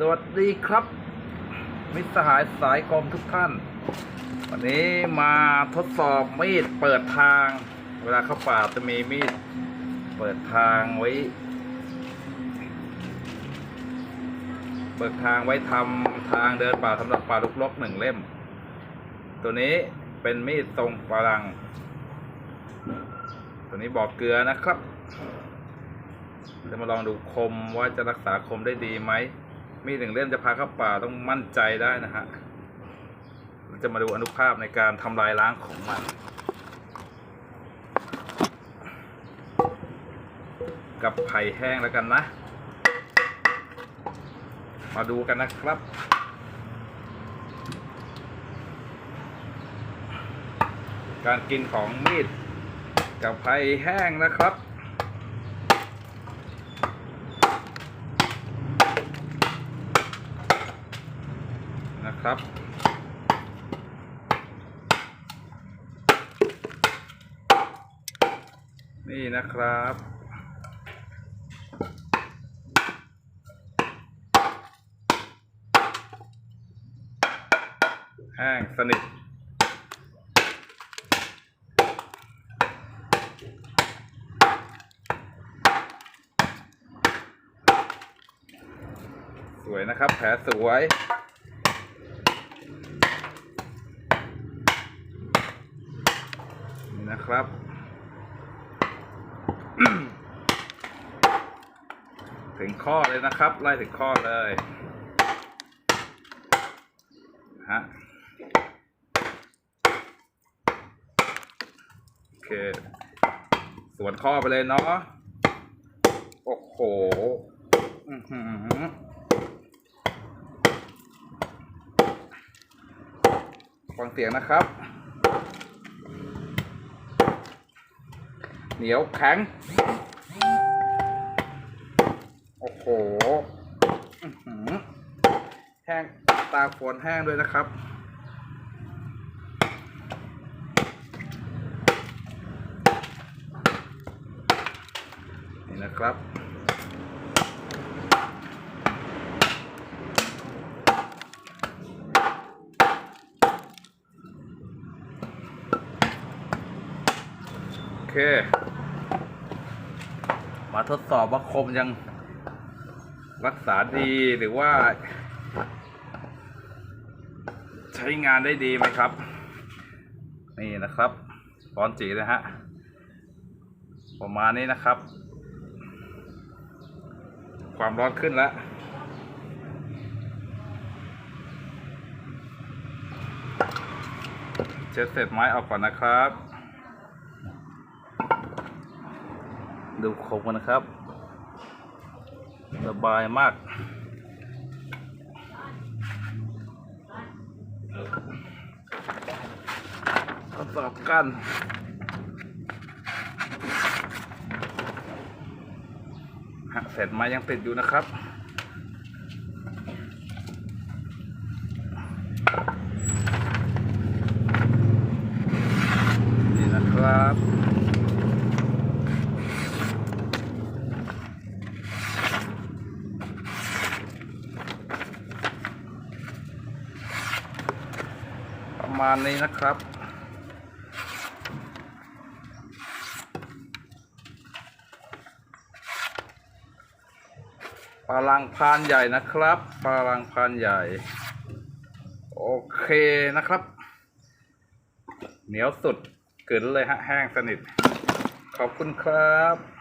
สวัสดีครับ มิตรสหายสายกรมทุกท่าน วันนี้มาทดสอบมีดเปิดทาง เวลาเข้าป่าจะมีมีดเปิดทางไว้ เปิดทางไว้ทำทางเดินป่าสำหรับป่าลุกลกหนึ่งเล่ม ตัวนี้เป็นมีดทรงฝรั่งตัวนี้บอกเกลือนะครับจะมาลองดูคมว่าจะรักษาคมได้ดีไหม มีดหนึ่งเล่มจะพาเข้าป่าต้องมั่นใจได้นะฮะเราจะมาดูอนุภาพในการทำลายล้างของมัน กับไผ่แห้งแล้วกันนะ มาดูกันนะครับการกินของมีดกับไผ่แห้งนะครับ นะครับ นี่นะครับแห้งสนิทสวยนะครับ แผลสวย นะครับ ถึงข้อเลยนะครับ ไล่ถึงข้อเลยฮะโอเค สวนข้อไปเลยเนาะโอ้โหอือหือฟังเสียงนะครับ เหนียวแข็ง โอ้โหแห้งตาฝนแห้งด้วยนะครับ นี่นะครับ โอเค มาทดสอบว่าคมยังรักษาดีหรือว่า ใช้งานได้ดีไหมครับ นี่นะครับร้อนจีเลยฮะ ประมาณนี้นะครับ ความร้อนขึ้นแล้วเช็ดเศษไม้ออกก่อนนะครับ ดูคมกันนะครับ สบายมาก ทดสอบกัน หักเสร็จม้ยังติดอยู่นะครับนี่นะครับ มาณนี้นะครับ ปลาลังพานใหญ่นะครับ ปลาลังพานใหญ่ โอเคนะครับ เหนียวสุดกึนเลยฮะ แห้งสนิท ขอบคุณครับ